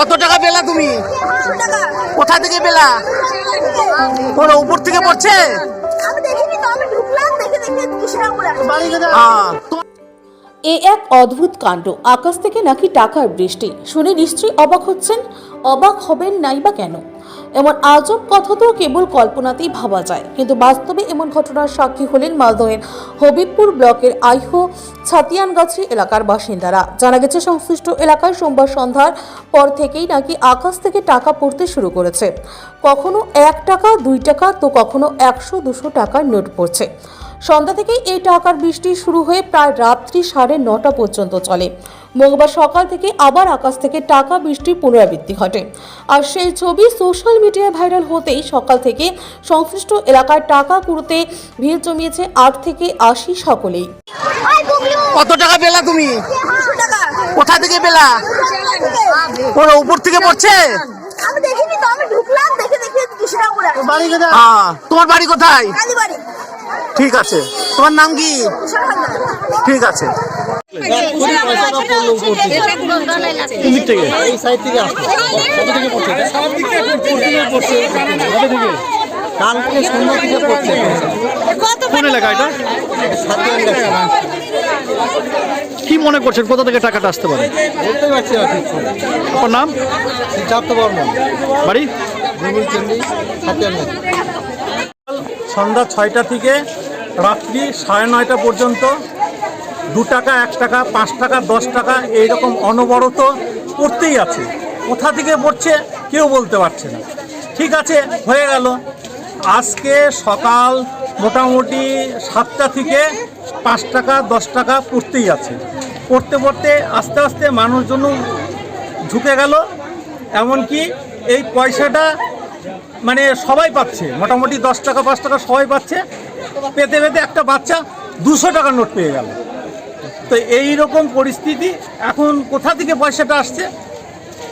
কত টাকা পেলা তুমি? কোথা থেকে পেলা? কোনো উপর থেকে পড়ছে? আমি এ এক অদ্ভুত কাণ্ড। আকাশ থেকে নাকি টাকার বৃষ্টি। শুনে নিশ্চয়ই অবাক হচ্ছেন, অবাক হবেন নাই বা কেন? এমন আজব কথা তো কেবল কল্পনাতেই ভাবা যায়। কিন্তু বাস্তবে এমন ঘটনার সাক্ষী হলেন মালদহের হবিবপুর ব্লকের আইহো ছাতিয়ানগাছি এলাকার বাসিন্দারা। জানা গেছে, সংশ্লিষ্ট এলাকায় সোমবার সন্ধ্যার পর থেকেই নাকি আকাশ থেকে টাকা পড়তে শুরু করেছে। কখনো এক টাকা, দুই টাকা, তো কখনো একশো, দুশো টাকার নোট পড়ছে। সন্ধ্যা থেকেই এই টাকার বৃষ্টি শুরু হয়ে প্রায় রাত্রি সাড়ে নটা পর্যন্ত চলে। মঙ্গলবার সকাল থেকে আবার আকাশ থেকে টাকা বৃষ্টির পুনরাবৃত্তি ঘটে। আর সেই ছবি সোশ্যাল মিডিয়ায় ভাইরাল হতেই সকাল থেকে সংশ্লিষ্ট এলাকায় টাকা কুড়োতে ভিড় জমিয়েছে আট থেকে আশি সকলেই। কত টাকা পেলা তুমি? কোথা থেকে পেলা? ওর উপর থেকে পড়ছে? আমি দেখিনি তো আমি ঢুকলাম দেখে দেখে দুশো টাকা করে আসছে। আহ, তোমার বাড়ি কোথায়? কালীবাড়ি ঠিক আছে। তোমার নাম কি? ঠিক আছে। থেকে কালকে সন্ধ্যা পড়ছে কোন এলাকা এটা? কি মনে করছেন? কোথা থেকে টাকাটা আসতে পারে? বলতে পারছি না ঠিক আপনার নাম? সিদ্ধার্থ বর্মন বাড়ি? সন্ধ্যা ছয়টা থেকে রাত্রি সাড়ে নয়টা পর্যন্ত, দু টাকা, এক টাকা, পাঁচ টাকা, দশ টাকা, এইরকম অনবরত পড়তেই আছে। কোথা থেকে পড়ছে কেউ বলতে পারছে না। ঠিক আছে, হয়ে গেল। আজকে সকাল মোটামুটি সাতটা থেকে পাঁচ টাকা, দশ টাকা পড়তেই আছে। পড়তে পড়তে আস্তে আস্তে মানুষজন ঝুঁকে গেল, এমনকি এই পয়সাটা মানে সবাই পাচ্ছে। মোটামুটি দশ টাকা, পাঁচ টাকা সবাই পাচ্ছে। পেতে পেতে একটা বাচ্চা দুশো টাকার নোট পেয়ে গেল। তো এই রকম পরিস্থিতি এখন কোথা থেকে পয়সাটা আসছে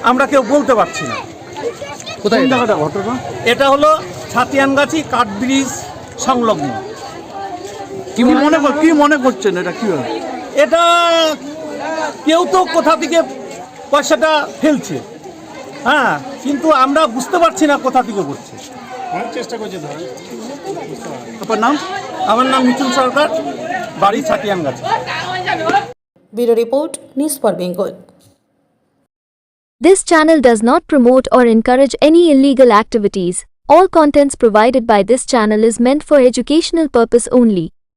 আমরা কেউ বলতে পারছি না। কোথায় এটা? এটা হলো ছাতিয়ানগাছি কাঠব্রিজ সংলগ্ন। কি মনে কর- কি মনে করছেন এটা কি? এটা কেউ তো কোথা থেকে পয়সাটা ফেলছে। হ্যাঁ কিন্তু আমরা বুঝতে পারছি না কোথা থেকে করছে। আপনার নাম আমার নাম মিঠুন সরকার বাড়ি Chhatiangachhi bureau report news for Bengal This channel does not promote or encourage any illegal activities. All contents provided by this channel is meant for educational purpose only.